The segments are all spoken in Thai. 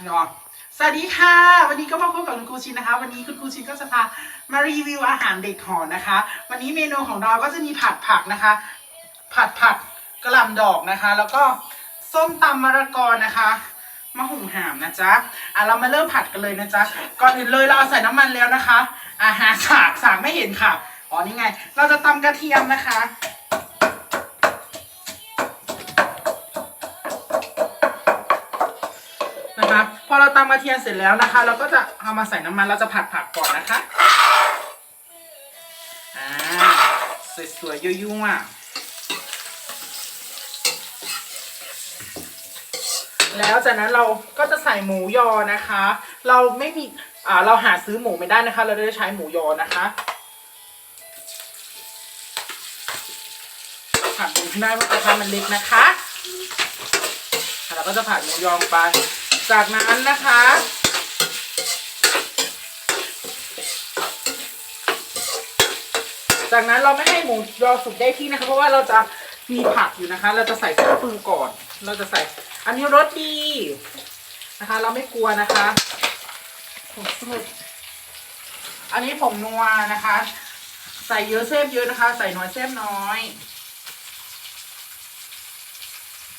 ฮัลโหลสวัสดีค่ะ วันนี้ก็มาพบกับคุณครูชินนะคะ วันนี้คุณครูชินก็จะพามารีวิวอาหารเด็กหอนะคะ วันนี้เมนูของเราก็จะมีผัดผักนะคะ ผัดผักกระหล่ำดอกนะคะ แล้วก็ส้มตำมะระกอนะคะมะหุ่งหามนะจ๊ะอะเรามาเริ่มผัดกันเลยนะจ๊ะก่อนอื่นเลยเราเอาใส่น้ำมันแล้วนะคะ อาหารสากสากไม่เห็นค่ะอ๋อนี่ไง เราจะตำกระเทียมนะคะ พอเราตำกระเทียมเสร็จแล้วนะคะ เราก็จะเอามาใส่น้ำมันเราจะผัดผักก่อนนะคะอ่าสวยๆยุ่ยๆอะแล้วจากนั้นเราก็จะใส่หมูยอนะคะ เราไม่มีอ่าเราหาซื้อหมูไม่ได้นะคะ เราจะใช้หมูยอนะคะผัดหมูที่ได้ว่ากระทะมันเล็กนะคะ เราก็จะผัดหมูยองไป จากนั้นนะคะ จากนั้นเราไม่ให้หมูยอสุกได้ที่นะคะ เพราะว่าเราจะมีผักอยู่นะคะ เราจะใส่เครื่องปรุงก่อน เราจะใส่ อันนี้รสดีนะคะ เราไม่กลัวนะคะผงชูรสอันนี้ผงนัวนะคะ ใส่เยอะเซฟเยอะนะคะ ใส่น้อยเซฟน้อย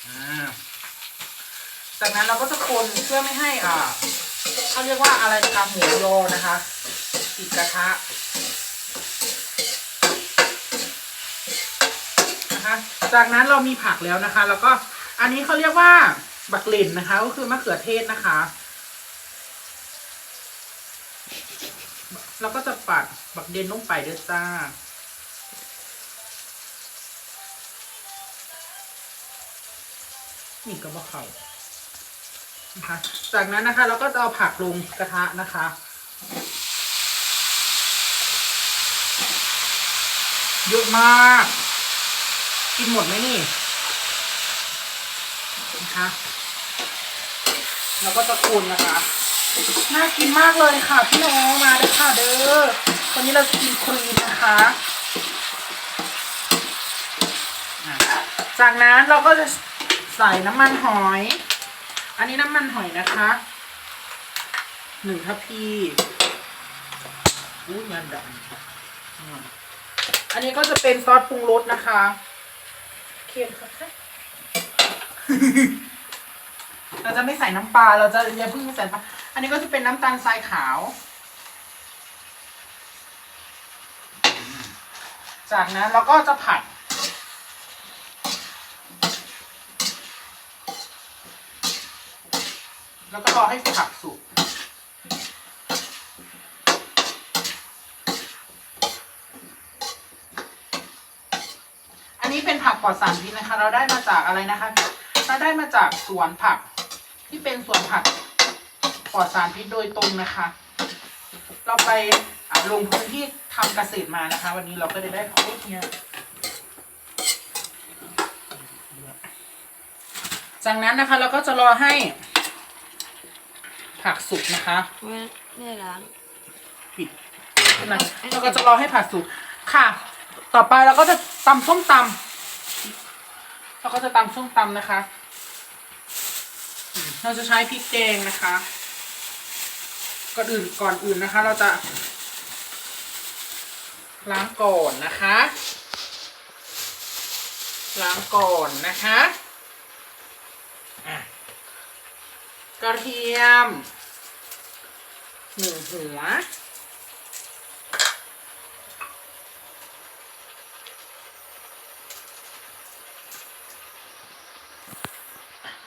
อ่า จากนั้นเราก็จะคนเพื่อไม่ให้อ่าเขาเรียกว่าอะไรนะคะหมูยอนะคะติดกระทะนะคะ จากนั้นเรามีผักแล้วนะคะ แล้วก็อันนี้เขาเรียกว่าบักเลนนะคะ ก็คือมะเขือเทศนะคะเราก็จะปัดบักเดนลงไปด้วยจ้านี่ก็บ่เขา นะคะ จากนั้นนะคะเราก็จะเอาผักลงกระทะนะคะเยอะมาก กินหมดไหมนี่นะคะแล้วก็จะคูนนะคะน่ากินมากเลยค่ะพี่น้องมาเลยค่ะเด้อวันนี้เราจะกินครีมนะคะจากนั้นเราก็จะใส่น้ำมันหอย อันนี้น้ำมันหอยนะคะหนึ่งทัพพีอุ้ยงานดำอืมอันนี้ก็จะเป็นซอสปรุงรสนะคะเค็มค่ะเราจะไม่ใส่น้ำปลาเราจะอย่าเพิ่งใส่น้ำปลาอันนี้ก็จะเป็นน้ำตาลทรายขาว จากนั้นเราก็จะผัด แล้วก็รอให้ผักสุก อันนี้เป็นผักปลอดสารพิษนะคะ เราได้มาจากอะไรนะคะ เราได้มาจากสวนผัก ที่เป็นสวนผักปลอดสารพิษโดยตรงนะคะ เราไปลงพื้นที่ทำเกษตรมานะคะ วันนี้เราก็ได้ได้ของเนี้ยจากนั้นนะคะเราก็จะรอให้ ผักสุกนะคะไม่ไม่ได้ล้างปิดนะเราก็จะรอให้ผักสุกค่ะ ต่อไปเราก็จะตำส้มตำเราก็จะตำส้มตำนะคะอืมเราจะใช้พริกแกงนะคะก่อนอื่นก่อนอื่นนะคะ เราจะล้างก่อนนะคะ ล้างก่อนนะคะอะ กระเทียมหนึ่งหัว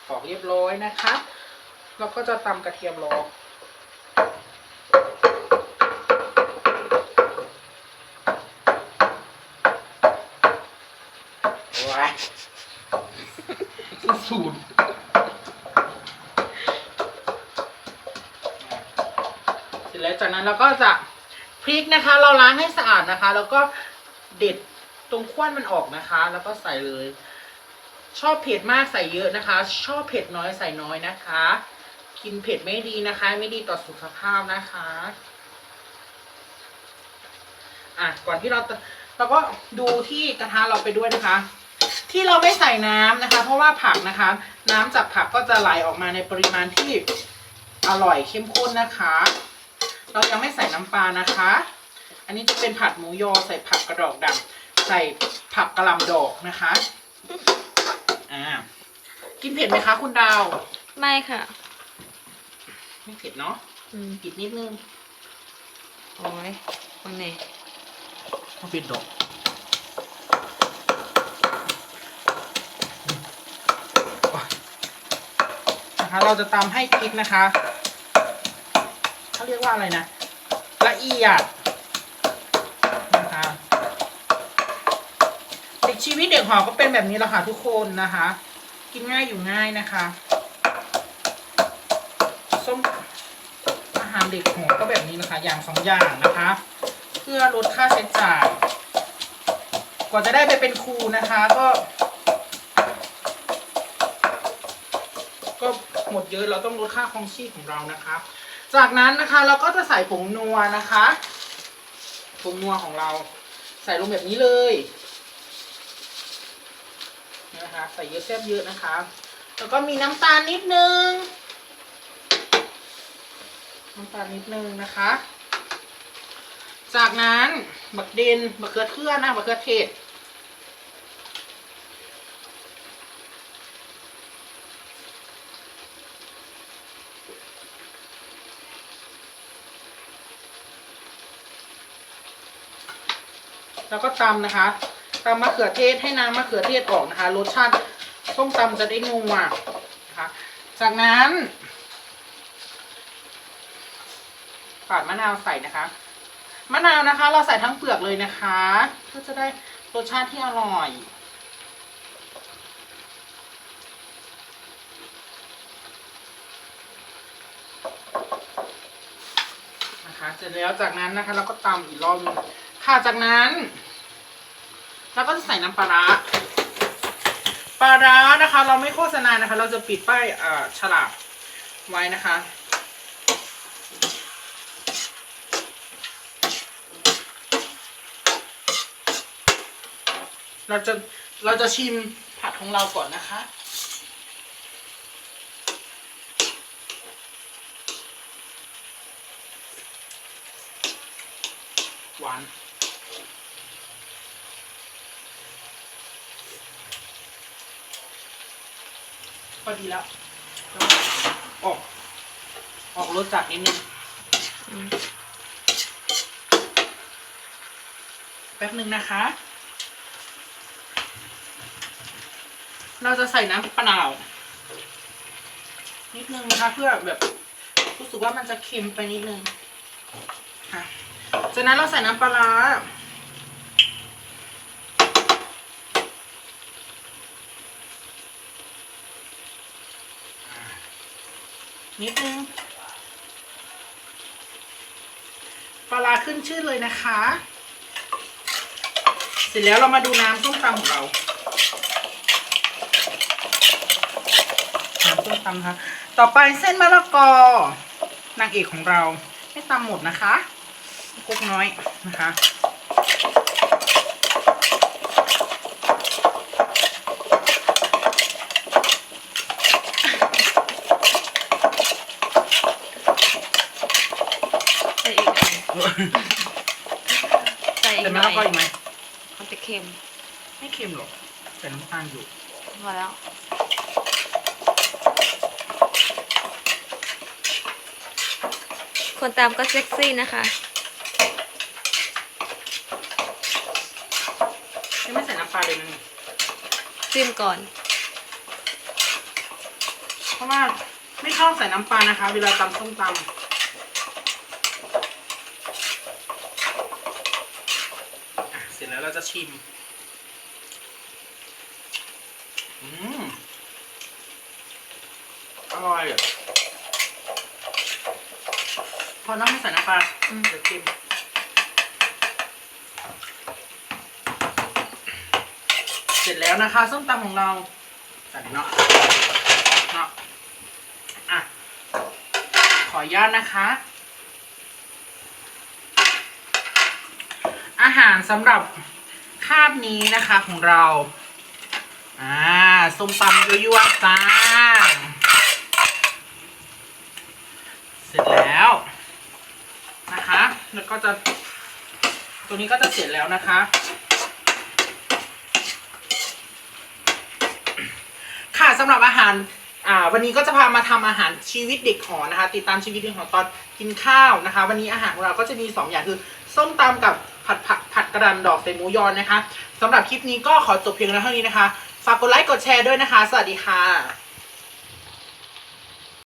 ปอกเรียบร้อยนะคะเราก็จะตำกระเทียมรอว้ายสูตร แล้วก็จะพริกนะคะ เราล้างให้สะอาดนะคะ แล้วก็เด็ดตรงข้วนมันออกนะคะ แล้วก็ใส่เลย ชอบเผ็ดมากใส่เยอะนะคะ ชอบเผ็ดน้อยใส่น้อยนะคะ กินเผ็ดไม่ดีนะคะ ไม่ดีต่อสุขภาพนะคะอะก่อนที่เราเราก็ดูที่กระทะเราไปด้วยนะคะ ที่เราไม่ใส่น้ำนะคะ เพราะว่าผักนะคะ น้ำจากผักก็จะไหลออกมาในปริมาณที่อร่อยเข้มข้นนะคะ เรายังไม่ใส่น้ำปลานะคะ อันนี้จะเป็นผัดหมูยอใส่ผักกระดอกดำใส่ผักกระหลำดอกนะคะอ่ากินเผ็ดไหมคะคุณดาว ไม่ค่ะ ไม่เผ็ดเนาะอืมปิดนิดนึงโอ้ยวันไหนต้องปิดดอกนะคะเราจะตำให้พริกนะคะ เขาเรียกว่าอะไรนะ ละเอียดนะคะเด็กชีวิตเด็กหอก็เป็นแบบนี้แหละค่ะทุกคนนะคะ กินง่ายอยู่ง่ายนะคะส้มอาหารเด็กหอก็แบบนี้นะคะ อย่างสองอย่างนะคะ เพื่อลดค่าใช้จ่ายกว่าจะได้ไปเป็นครูนะคะก็ ก็หมดเยอะเราต้องลดค่าครองชีพของเรานะคะ จากนั้นนะคะเราก็จะใส่ผงนัวนะคะผงนัวของเราใส่ลงแบบนี้เลยนะคะใส่เยอะแซ่บเยอะนะคะ แล้วก็มีน้ำตาลนิดนึง น้ำตาลนิดนึงนะคะ จากนั้นบักเดนบักเขือเทือนะบักเขือเทศ แล้วก็ตำนะคะตำมะเขือเทศให้น้ำมะเขือเทศออกนะคะ รสชาติส้มตำจะได้นัวนะคะ จากนั้นปาดมะนาวใส่นะคะ มะนาวนะคะ เราใส่ทั้งเปลือกเลยนะคะเพื่อจะได้รสชาติที่อร่อยนะคะเสร็จแล้วจากนั้นนะคะ เราก็ตำอีกรอบนึง ค่ะจากนั้นเราก็จะใส่น้ำปลาร้าปลาร้านะคะ เราไม่โฆษณานะคะ เราจะปิดป้ายฉลากไว้นะคะ เราจะเราจะชิมผัดของเราก่อนนะคะหวาน พอดีแล้วออกออกรสจัดนิดนึงแป๊บหนึ่งนะคะ เราจะใส่น้ำเปล่า นิดนึงนะคะ เพื่อแบบรู้สึกว่ามันจะเค็มไปนิดนึงค่ะจากนั้นเราใส่น้ำปลา นิดนึงปลาร้าขึ้นชื่อเลยนะคะ เสร็จแล้วเรามาดูน้ำส้มตำของเรา น้ำส้มตำนะคะต่อไปเส้นมะละกอนางเอกของเรา ไม่ตำหมดนะคะกุ๊กน้อยนะคะ ใส่อีกหน่อยใส่อี แต่ กห มะน่อละกออีกไหมยมันจะเค็มไม่เค็มหรอกใส่น้ำตาลอยู่พอแล้ว คนตามก็เซ็กซี่นะคะยังไม่ใส่น้ำปลาเลยนะนี่จิ้มก่อน เพราะว่าไม่ชอบใส่น้ำปลานะคะ เวลาตำส้มตำอะเสร็จ แล้วเราจะชิม อืม อร่อยอะพอน้องไม่ใส่น้ำปลาอืม เดี๋ยวเค็มเสร็จแล้วนะคะส้มตำของเราใส่เนาะเนาะอะ ขออนุญาตนะคะ อา หารสำหรับคาบนี้นะคะของเรา อ่าส้มตำยั่วๆจ้าแล้วนะคะ แล้วก็จะ ตัวนี้ก็จะเสร็จแล้วนะคะ ค่ะสำหรับอาหารอ่าวันนี้ก็จะพามาทำอาหารชีวิตเด็กหอนะคะ ติดตามชีวิตเด็กหอตอนกินข้าวนะคะ วันนี้อาหารของเราก็จะมีสองอย่างคือ ส้มตำกับ ผัดผักผัดกระดันดอกใส่หมูยอนนะคะสำหรับคลิปนี้ก็ขอจบเพียงเท่านี้นะคะ ฝากกดไลค์กดแชร์ด้วยนะคะ สวัสดีค่ะ